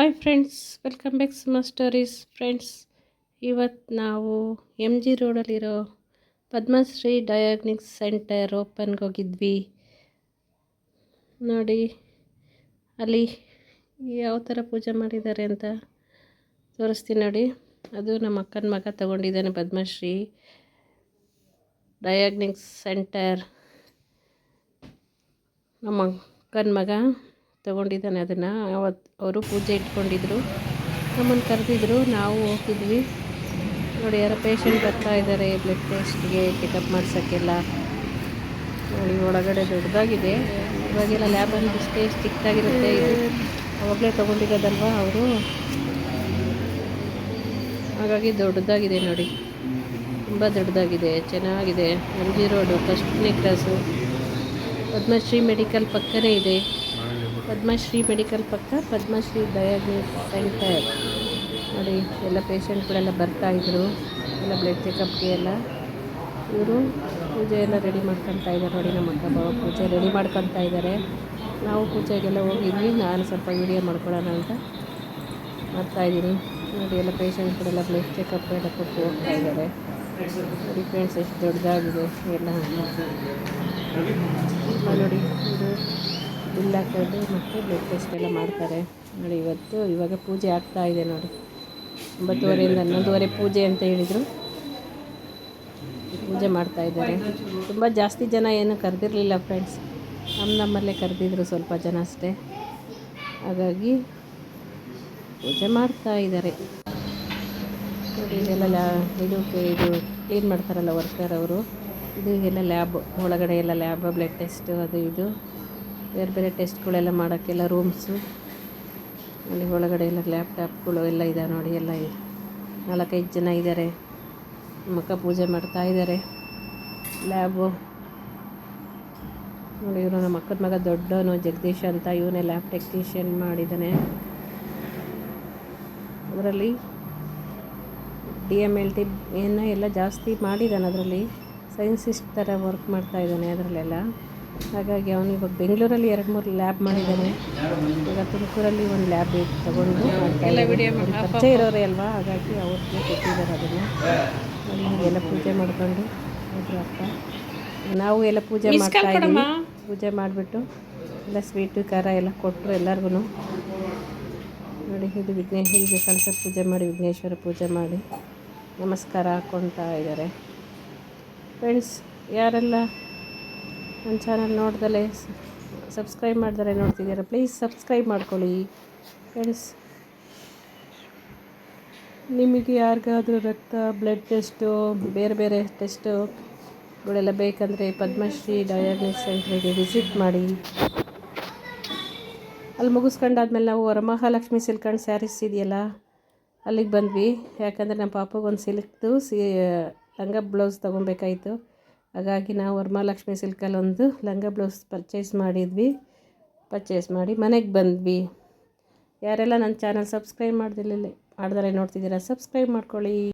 Hi friends welcome back Suma stories friends ಇವತ್ತು ನಾವು M G ರೋಡಲ್ಲಿರೋ ಪದ್ಮಶ್ರೀ ಡಯಾಗ್ನಿಕ್ಸ್ ಸೆಂಟರ್ ಓಪನ್ಗೆ ಹೋಗಿದ್ವಿ. ನೋಡಿ, ಅಲ್ಲಿ ಯಾವ ಥರ ಪೂಜೆ ಮಾಡಿದ್ದಾರೆ ಅಂತ ತೋರಿಸ್ತೀನಿ ನೋಡಿ. ಅದು ನಮ್ಮ ಅಕ್ಕನ ಮಗ ತಗೊಂಡಿದ್ದಾನೆ ಪದ್ಮಶ್ರೀ ಡಯಾಗ್ನಿಕ್ಸ್ ಸೆಂಟರ್ ನಮ್ಮ ಅಕ್ಕನ ಮಗ. ತೊಗೊಂಡಿದ್ದಾನೆ ಅದನ್ನು. ಅವತ್ತು ಅವರು ಪೂಜೆ ಇಟ್ಕೊಂಡಿದ್ರು. ನಮ್ಮನ್ನು ಕರೆದಿದ್ರು. ನಾವು ಹೋಗಿದ್ವಿ ನೋಡಿ, ಯಾರೋ ಪೇಷಂಟ್ ಬರ್ತಾ ಇದ್ದಾರೆ. ಬ್ಲಡ್ ಟೆಸ್ಟ್ಗೆ ಚೆಕಪ್ ಮಾಡ್ಸೋಕ್ಕೆಲ್ಲ. ನೋಡಿ, ಒಳಗಡೆ ದೊಡ್ಡದಾಗಿದೆ. ಇವಾಗೆಲ್ಲ ಲ್ಯಾಬಲ್ಲಿ ಇಷ್ಟೇ ಚಿಕ್ಕದಾಗಿರುತ್ತೆ ಇದು ಅವಾಗಲೇ ತೊಗೊಂಡಿರೋದಲ್ವ ಅವರು? ಹಾಗಾಗಿ ದೊಡ್ಡದಾಗಿದೆ ನೋಡಿ. ತುಂಬ ದೊಡ್ಡದಾಗಿದೆ. ಚೆನ್ನಾಗಿದೆ. ಎಂ ಜಿ ರೋಡು ಫಸ್ಟ್ನೇ ಕ್ಲಾಸು ಪದ್ಮಶ್ರೀ ಮೆಡಿಕಲ್ ಪಕ್ಕನೇ ಇದೆ. ಪದ್ಮಶ್ರೀ ಮೆಡಿಕಲ್ ಪಕ್ಕ ಪದ್ಮಶ್ರೀ ಡಯಾಗ್ನೋಸ್ ಸೆಂಟರ್. ನೋಡಿ, ಎಲ್ಲ ಪೇಷಂಟ್ಗಳೆಲ್ಲ ಬರ್ತಾಯಿದ್ರು ಎಲ್ಲ ಬ್ಲಡ್ ಚೆಕಪ್ಗೆ ಎಲ್ಲ. ಇವರು ಪೂಜೆ ಎಲ್ಲ ರೆಡಿ ಮಾಡ್ಕೊತಾ ಇದ್ದಾರೆ ನೋಡಿ ನಮ್ಮ ಅಕ್ಕ ಬಾವ ಪೂಜೆ ರೆಡಿ ಮಾಡ್ಕೊತಾ ಇದ್ದಾರೆ ನಾವು ಪೂಜೆಗೆಲ್ಲ ಹೋಗಿದ್ವಿ ನಾನು ಸ್ವಲ್ಪ ವೀಡಿಯೋ ಮಾಡ್ಕೊಳ್ಳೋಣ ಅಂತ ಮಾಡ್ತಾಯಿದ್ದೀನಿ ನೋಡಿ, ಎಲ್ಲ ಪೇಷಂಟ್ಗಳೆಲ್ಲ ಬ್ಲಡ್ ಚೆಕಪ್ ಎಲ್ಲ ಕೊಟ್ಟು ಹೋಗ್ತಾ ಇದ್ದಾರೆ ನೋಡಿ ಫ್ರೆಂಡ್ಸ್ ಎಷ್ಟು ದೊಡ್ಡದಾಗಿದೆ ಎಲ್ಲ. ನೋಡಿ ಇದು ಬಿಲ್ ಹಾಕೋದು ಮತ್ತು ಬ್ಲಡ್ ಟೆಸ್ಟ್ ಎಲ್ಲ ಮಾಡ್ತಾರೆ. ನೋಡಿ ಇವತ್ತು ಇವಾಗ ಪೂಜೆ ಆಗ್ತಾ ಇದೆ ನೋಡಿ. ಒಂಬತ್ತುವರೆಯಿಂದ ಹನ್ನೊಂದುವರೆ ಪೂಜೆ ಅಂತ ಹೇಳಿದರು. ಪೂಜೆ ಮಾಡ್ತಾ ಇದ್ದಾರೆ. ತುಂಬ ಜಾಸ್ತಿ ಜನ ಏನು ಕರೆದಿರಲಿಲ್ಲ ಫ್ರೆಂಡ್ಸ್ ನಮ್ಮ ನಮ್ಮಲ್ಲೇ ಕರೆದಿದ್ರು ಸ್ವಲ್ಪ ಜನ ಅಷ್ಟೇ. ಹಾಗಾಗಿ ಪೂಜೆ ಮಾಡ್ತಾ ಇದ್ದಾರೆ. ನೋಡಿ ಇದೆಲ್ಲ ಲ್ಯಾ ಇದು ಇದು ಕ್ಲೀನ್ ಮಾಡ್ತಾರಲ್ಲ ವರ್ಕರ್ ಅವರು. ಇದು ಎಲ್ಲ ಲ್ಯಾಬ್ ಒಳಗಡೆ ಎಲ್ಲ ಲ್ಯಾಬ್ ಬ್ಲಡ್ ಟೆಸ್ಟ್ ಅದು ಇದು. ಬೇರೆ ಬೇರೆ ಟೆಸ್ಟ್ಗಳೆಲ್ಲ ಮಾಡೋಕ್ಕೆಲ್ಲ ರೂಮ್ಸು. ಅಲ್ಲಿ ಒಳಗಡೆ ಎಲ್ಲ ಲ್ಯಾಪ್ಟಾಪ್ಗಳು ಎಲ್ಲ ಇದೆ ನೋಡಿ, ಎಲ್ಲ ನಾಲ್ಕೈದು ಜನ ಇದ್ದಾರೆ. ಮಕ್ಕ ಪೂಜೆ ಮಾಡ್ತಾ ಇದ್ದಾರೆ. ಲ್ಯಾಬು. ನೋಡಿ, ಇವರು ನಮ್ಮ ಅಕ್ಕನ ಮಗ ದೊಡ್ಡವನು, ಜಗದೀಶ್ ಅಂತ. ಇವನೇ ಲ್ಯಾಬ್ ಟೆಕ್ನಿಷಿಯನ್ ಮಾಡಿದ್ದಾನೆ. ಅದರಲ್ಲಿ ಡಿ ಎಂ ಎಲ್ ಟಿ ಏನೋ ಎಲ್ಲ ಜಾಸ್ತಿ ಮಾಡಿದ್ದಾನೆ ಅದರಲ್ಲಿ. ಸೈನ್ಸಿಸ್ಟ್ ಥರ ವರ್ಕ್ ಮಾಡ್ತಾ ಇದ್ದಾನೆ ಅದರಲ್ಲೆಲ್ಲ. ಹಾಗಾಗಿ ಅವನು ಇವಾಗ ಬೆಂಗಳೂರಲ್ಲಿ ಎರಡು ಮೂರು ಲ್ಯಾಬ್ ಮಾಡಿದ್ದಾನೆ. ಈಗ ತುಮಕೂರಲ್ಲಿ ಒಂದು ಲ್ಯಾಬ್ ತಗೊಂಡು ಪರಿಚಯ ಇರೋರೇ ಅಲ್ವಾ? ಹಾಗಾಗಿ ಅವ್ರಿಗೆ ಕೊಟ್ಟಿದ್ದಾರೆ ಅದನ್ನು. ಎಲ್ಲ ಪೂಜೆ ಮಾಡ್ಕೊಂಡು ಅಪ್ಪ. ನಾವು ಎಲ್ಲ ಪೂಜೆ ಮಾಡ್ತಾ ಇದ್ದೀವಿ. ಪೂಜೆ ಮಾಡಿಬಿಟ್ಟು ಎಲ್ಲ ಸ್ವೀಟು ಖಾರ ಎಲ್ಲ ಕೊಟ್ಟರು ಎಲ್ಲರಿಗೂ ನೋಡಿ ಇದು ವಿಘ್ನೇಶ್ ಹೀಗೆ ಕಳಸ ಪೂಜೆ ಮಾಡಿ ವಿಘ್ನೇಶ್ವರ ಪೂಜೆ ಮಾಡಿ ನಮಸ್ಕಾರ ಹಾಕ್ಕೊಳ್ತಾ ಇದ್ದಾರೆ. ಫ್ರೆಂಡ್ಸ್ ಯಾರೆಲ್ಲ ನನ್ನ ಚಾನಲ್ ನೋಡ್ದಲೇ ಸಬ್ಸ್ಕ್ರೈಬ್ ಮಾಡಿದರೆ ನೋಡ್ತಿದ್ದೀರಾ? ಪ್ಲೀಸ್ ಸಬ್ಸ್ಕ್ರೈಬ್ ಮಾಡ್ಕೊಳ್ಳಿ. ಫ್ರೆಂಡ್ಸ್, ನಿಮಗೆ ಯಾರಿಗಾದರೂ ರಕ್ತ, ಬ್ಲಡ್ ಟೆಸ್ಟು, ಬೇರೆ ಬೇರೆ ಟೆಸ್ಟುಗಳೆಲ್ಲ ಬೇಕಂದರೆ ಪದ್ಮಶ್ರೀ ಡಯಾಗ್ನಿಸ್ ಸೆಂಟ್ರಿಗೆ ವಿಸಿಟ್ ಮಾಡಿ. ಅಲ್ಲಿ ಮುಗಿಸ್ಕೊಂಡಾದ್ಮೇಲೆ ನಾವು ವರಮಹಾಲಕ್ಷ್ಮಿ ಸಿಲ್ಕ್ ಸ್ಯಾರೀಸ್ ಇದೆಯಲ್ಲ, ಅಲ್ಲಿಗೆ ಬಂದ್ವಿ. ಯಾಕಂದರೆ ನಮ್ಮ ಪಾಪಗೊಂದು ಸಿಲ್ಕ್ದು ಸಿ, ಲಂಗ ಬ್ಲೌಸ್ ತೊಗೊಬೇಕಾಯಿತು. ಹಾಗಾಗಿ ನಾವು ವರಮಹಾಲಕ್ಷ್ಮಿ ಸಿಲ್ಕಲ್ಲಿ ಒಂದು ಲಂಗ ಬ್ಲೌಸ್ ಪರ್ಚೇಸ್ ಮಾಡಿದ್ವಿ. ಪರ್ಚೇಸ್ ಮಾಡಿ ಮನೆಗೆ ಬಂದ್ವಿ. ಯಾರೆಲ್ಲ ನನ್ನ ಚಾನಲ್ ಸಬ್ಸ್ಕ್ರೈಬ್ ಮಾಡ್ದಿಲ್ಲ ಮಾಡ್ದರೆ ನೋಡ್ತಿದ್ದೀರಾ ಸಬ್ಸ್ಕ್ರೈಬ್ ಮಾಡ್ಕೊಳ್ಳಿ.